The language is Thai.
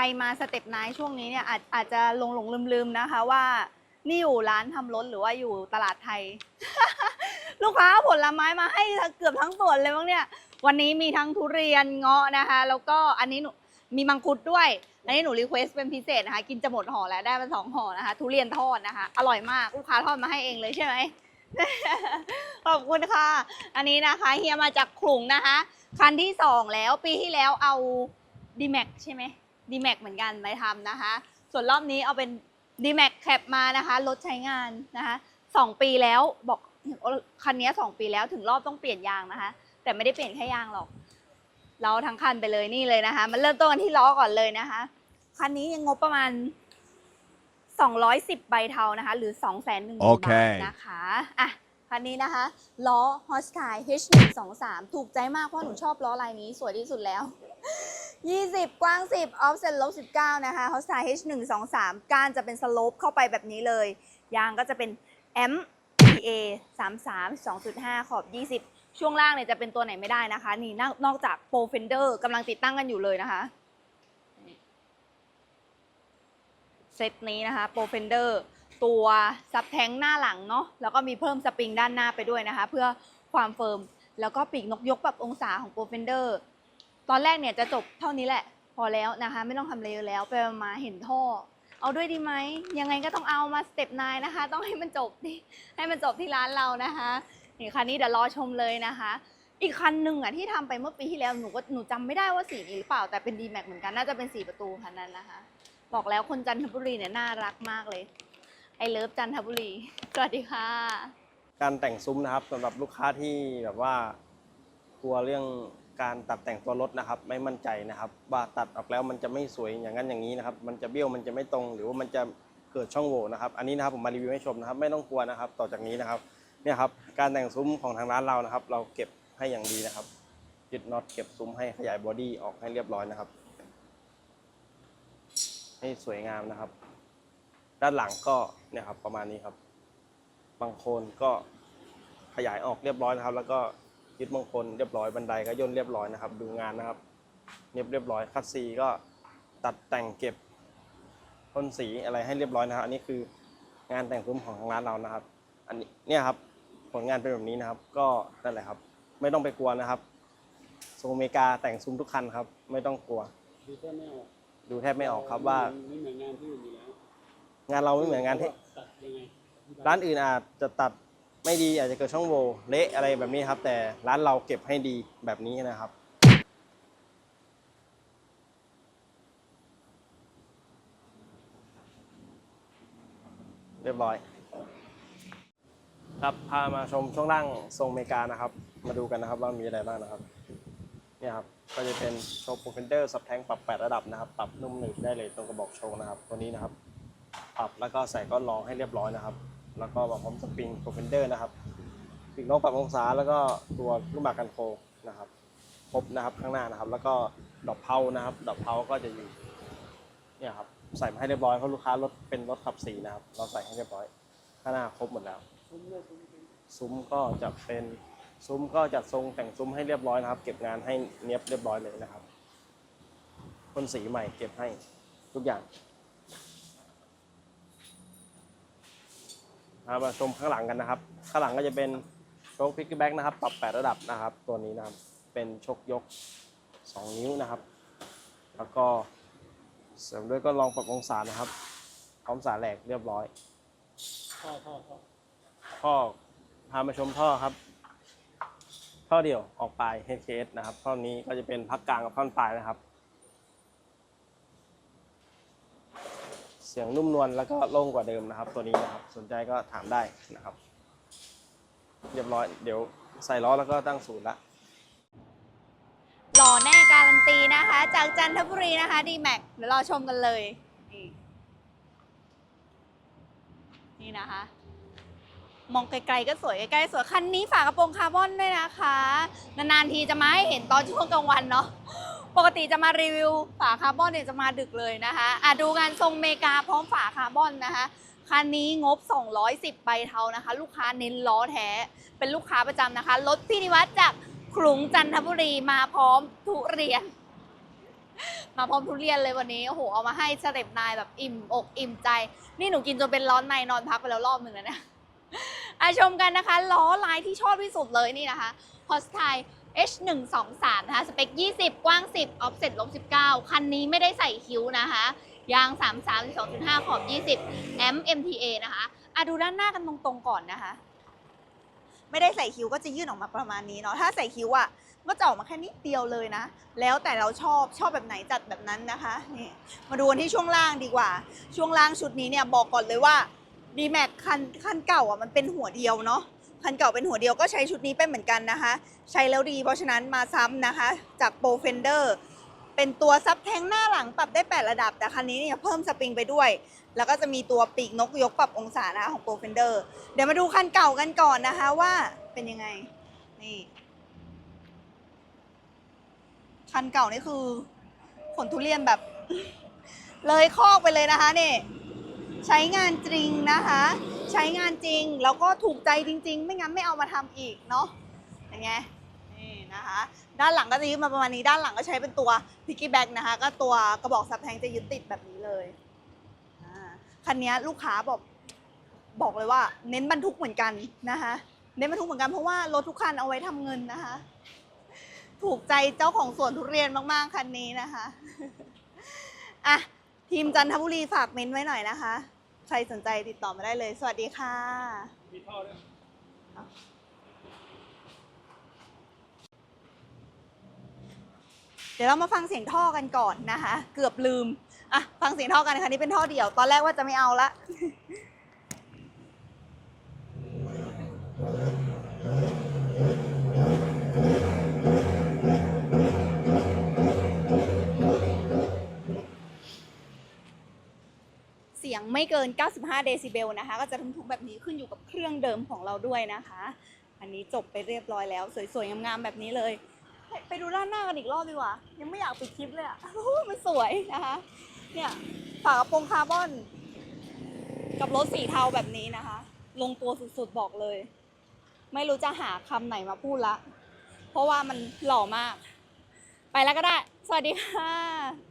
รมาสเต็ปไนท์ช่วงนี้เนี่ยอาจอาจจะหลงหลงลืมลืมๆนะคะว่านี่อยู่ร้านทำรถหรือว่าอยู่ตลาดไทย ลูกค้าผลไม้มาให้เกือบทั้งสวนเลยมั้งเนี่ย วันนี้มีทั้งทุเรียนเงาะนะคะ แล้วก็อันนี้หนูมีมังคุดด้วยอันนี้หนูรีเควสเป็นพิเศษนะคะ กินจะหมดห่อแล้วได้มาสองห่อนะคะ ทุเรียนทอดนะคะ อร่อยมากลูกค้าทอดมาให้เองเลยใช่ไหมขอบคุณค่ะ อันนี้นะคะเฮียมาจากขลุงนะคะ คันที่สองแล้วปีที่แล้วเอา d m a x ใช่ไหม d m a x เหมือนกันไปทำนะคะ ส่วนรอบนี้เอาเป็น d m a x แคปมานะคะรถใช้งานนะคะสองปีแล้วบอกคันนี้สองปีแล้วถึงรอบต้องเปลี่ยนยางนะคะ แต่ไม่ได้เปลี่ยนแค่ยางหรอก เราทั้งคันไปเลยนี่เลยนะคะ มันเริ่มต้นกันที่ล้อก่อนเลยนะคะคันนี้ยังงบประมาณ210ใบเทานะคะ หรือ2 1 0 0 0 0โอเคบาทนะคะอะคันนี้นะคะล้อ h o s k y H123 ถูกใจมากเพราะหนูชอบล้อลายนี้สวยที่สุดแล้ว 20 กว้าง 10 offset ลบ19 นะคะ h o s k y H123 ก้านจะเป็นสโลปเข้าไปแบบนี้เลย ยางก็จะเป็น M PA 33 2.5 ขอบ 20 ช่วงล่างเนี่ยจะเป็นตัวไหนไม่ได้นะคะ นี่นอกนอกจาก Pro Fender กำลังติดตั้งกันอยู่เลยนะคะ เซตนี้นะคะ Pro Fender ตัวซับแทงหน้าหลังเนาะแล้วก็มีเพิ่มสปริงด้านหน้าไปด้วยนะคะ เพื่อความเฟิร์ม แล้วก็ปีกนกยกปรับองศาของ Pro Fender ตอนแรกเนี่ยจะจบเท่านี้แหละ พอแล้วนะคะ ไม่ต้องทำอะไรเยอะแล้วไปมาเห็นท่อ เอาด้วยดีไหมยังไงก็ต้องเอามาสเต็ปนายนะคะ ต้องให้มันจบที่ให้มันจบที่ร้านเรานะคะนี่คันนี้เดี๋ยวรอชมเลยนะคะ อีกคันหนึ่งอะที่ทำไปเมื่อปีที่แล้วหนูก็หนูจำไม่ได้ว่าสีนี้หรือเปล่าแต่เป็น d m a x เหมือนกันน่าจะเป็นสีประตูคันนั้นนะคะ บอกแล้วคนจันทบุรีเนี่ยน่ารักมากเลยไอเลิฟจันทบุรีสวัสดีค่ะ การแต่งซุ้มนะครับสำหรับลูกค้าที่แบบว่ากลัวเรื่องการตัดแต่งตัวรถนะครับ ไม่มั่นใจนะครับว่าตัดออกแล้วมันจะไม่สวยอย่างนั้นอย่างนี้นะครับ มันจะเบี้ยวมันจะไม่ตรง หรือว่ามันจะเกิดช่องโหว่นะครับ อันนี้นะครับผมมารีวิวให้ชมนะครับ ไม่ต้องกลัวนะครับ ต่อจากนี้นะครับเนี่ยครับการแต่งซุ้มของทางร้านเรานะครับ เราเก็บให้อย่างดีนะครับยึดน็อตเก็บซุ้มให้ขยายบอดี้ออกให้เรียบร้อยนะครับ ให้สวยงามนะครับ ด้านหลังก็เนี่ยครับประมาณนี้ครับบางโคนก็ขยายออกเรียบร้อยนะครับ แล้วก็ ยึดบางโคนเรียบร้อยบันไดก็ย่นเรียบร้อยนะครับ ดูงานนะครับเรียบเรียบร้อยคัดซีก็ตัดแต่งเก็บพ่นสีอะไรให้เรียบร้อยนะครับอันนี้คืองานแต่งซุ้มของทางร้านเรานะครับ อันนี้เนี่ยครับผลงานเป็นแบบนี้นะครับ ก็นั่นแหละครับ ไม่ต้องไปกลัวนะครับทรงอเมริกาแต่งซุ้มทุกคันครับ ไม่ต้องกลัว ดูแค่ไม่ออกดูแทบไม่ออกครับว่า ไม่เหมือนงานที่อื่นอยู่แล้วงานเราไม่เหมือนงานที่ตัดยังไงร้านอื่นอาจจะตัด ไม่ดีอาจจะเกิดช่องโหว่เละอะไรแบบนี้ครับ แต่ร้านเราเก็บให้ดีแบบนี้นะครับเรียบร้อย ครับพามาชมช่วงล่างทรงอเมริกานะครับ มาดูกันนะครับว่ามีอะไรบ้างนะครับเนี่ยครับก็จะเป็นโชว์โปรเฟนเดอร์สับแทงปรับ 8 ระดับนะครับ ปรับนุ่มหนึ่งได้เลยตรงกระบอกโชว์นะครับ ตัวนี้นะครับ ปรับแล้วก็ใส่ก้อนรองให้เรียบร้อยนะครับ แล้วก็มาพร้อมสปริงโปรเฟนเดอร์นะครับปีกนกปรับองศาแล้วก็ตัวลูกหมากกันโคนะครับครบนะครับข้างหน้านะครับ แล้วก็ดอกเพานะครับ ดอกเพาก็จะอยู่เนี่ยครับใส่มาให้เรียบร้อยเพราะลูกค้ารถเป็นรถขับสีนะครับ เราใส่ให้เรียบร้อย ข้างหน้าครบหมดแล้ว ซุ้มก็จะเป็นซุ้มก็จัดทรงแต่งซุ้มให้เรียบร้อยนะครับ เก็บงานให้เนียบเรียบร้อยเลยนะครับพ่นสีใหม่เก็บให้ทุกอย่าง มาชมข้างหลังกันนะครับ ข้างหลังก็จะเป็นโชคพิกแบ็กนะครับ ปรับ8ระดับนะครับ ตัวนี้นะครับ เป็นชกยก 2 นิ้วนะครับ แล้วก็เสริมด้วยก็ลองปรับองศานะครับ พร้อมสายแหลกเรียบร้อยท่อท่อท่อท่อพามาชมท่อครับ ท่อเดี่ยวออกปลาย HKS นะครับท่อนี้ก็จะเป็นพักกลางกับท่อนปลายนะครับ เสียงนุ่มนวลแล้วก็โล่งกว่าเดิมนะครับ ตัวนี้นะครับสนใจก็ถามได้นะครับ เรียบร้อยเดี๋ยวใส่ล้อแล้วก็ตั้งศูนย์ละหล่อแน่การันตีนะคะ จากจันทบุรีนะคะ d m a x เดี๋ยวรอชมกันเลย นี่นี่นะคะ มองไกลๆก็สวยใกล้ๆสวยคันนี้ฝากระโปรงคาร์บอนด้วยนะคะ นานๆทีจะมาให้เห็นตอนช่วงกลางวันเนาะ ปกติจะมารีวิวฝาคาร์บอนเนี่ยจะมาดึกเลยนะคะอะดูงานทรงเมกาพร้อมฝาคาร์บอนนะคะคันนี้งบ 210ใบเทานะคะ ลูกค้าเน้นล้อแท้ เป็นลูกค้าประจำนะคะรถพี่นิวัฒน์จากขลุงจันทบุรีมาพร้อมทุเรียน มาพร้อมทุเรียนเลยวันนี้โอ้โหเอามาให้สเต็ปนายแบบอิ่มอกอิ่มใจ นี่หนูกินจนเป็นร้อนในนอนพักไปแล้วรอบหนึ่งแล้วเนี่ยอาชมกันนะคะ ล้อลายที่ชอบที่สุดเลยนี่นะคะ h o s t i H123 นะคะสเปค 20 กว้าง 10 offset ลบ 19 คันนี้ไม่ได้ใส่คิ้วนะคะ ยาง 33 12.5 ขอบ 20 แอม MTA นะคะอะดูด้านหน้ากันตรงๆก่อนนะคะ ไม่ได้ใส่คิ้วก็จะยื่นออกมาประมาณนี้เนาะถ้าใส่คิ้วอะก็จะออกมาแค่นิดเดียวเลยนะ แล้วแต่เราชอบชอบแบบไหนจัดแบบนั้นนะคะนี่มาดูที่ช่วงล่างดีกว่า ช่วงล่างชุดนี้เนี่ยบอกก่อนเลยว่า d m a x คันคันเก่าอะมันเป็นหัวเดียวเนาะ คันเก่าเป็นหัวเดียวก็ใช้ชุดนี้เป็นเหมือนกันนะคะ ใช้แล้วดีเพราะฉะนั้นมาซ้ำนะคะ จากโปรเฟนเดอร์เป็นตัวซับแทงหน้าหลังปรับได้ 8 ระดับ แต่คันนี้เนี่ยเพิ่มสปริงไปด้วย แล้วก็จะมีตัวปีกนกยกปรับองศานะคะของโปรเฟนเดอร์เดี๋ยวมาดูคันเก่ากันก่อนนะคะว่าเป็นยังไงนี่คันเก่านี่คือผลทุเรียนแบบ เลยคอกไปเลยนะคะนี่ใช้งานจริงนะคะ ใช้งานจริง แล้วก็ถูกใจจริง ๆ ไม่งั้นไม่เอามาทำอีกเนาะอย่างไงนี่นะคะ ด้านหลังก็จะยึดมาประมาณนี้ ด้านหลังก็ใช้เป็นตัวพิกกี้แบ็กนะคะ ก็ตัวกระบอกซับแทงจะยึดติดแบบนี้เลยคันนี้ลูกค้าบอกบอกเลยว่า เน้นบรรทุกเหมือนกันนะคะเน้นบรรทุกเหมือนกันเพราะว่ารถทุกคันเอาไว้ทำเงินนะคะ ถูกใจเจ้าของสวนทุเรียนมากๆคันนี้นะคะอะทีมจันทบุรีฝากเม้นท์ไว้หน่อยนะคะ ใครสนใจติดต่อมาได้เลย สวัสดีค่ะ มีท่อด้วยเดี๋ยวเรามาฟังเสียงท่อกันก่อนนะคะ เกือบลืม อะ ฟังเสียงท่อกันค่ะนี่เป็นท่อเดี่ยว ตอนแรกว่าจะไม่เอาละ ยงไม่เกิน 95 เดซิเบลนะคะ ก็จะทุ้มๆแบบนี้ขึ้นอยู่กับเครื่องเดิมของเราด้วยนะคะ อันนี้จบไปเรียบร้อยแล้ว สวยๆงามๆแบบนี้เลย ไปดูด้านหน้ากันอีกรอบดีกว่า ยังไม่อยากปิดคลิปเลยอะมันสวยนะคะ เนี่ยฝากระโปรงคาร์บอน กับรถสีเทาแบบนี้นะคะ ลงตัวสุดๆบอกเลย ไม่รู้จะหาคำไหนมาพูดละ เพราะว่ามันหล่อมาก ไปแล้วก็ได้ สวัสดีค่ะ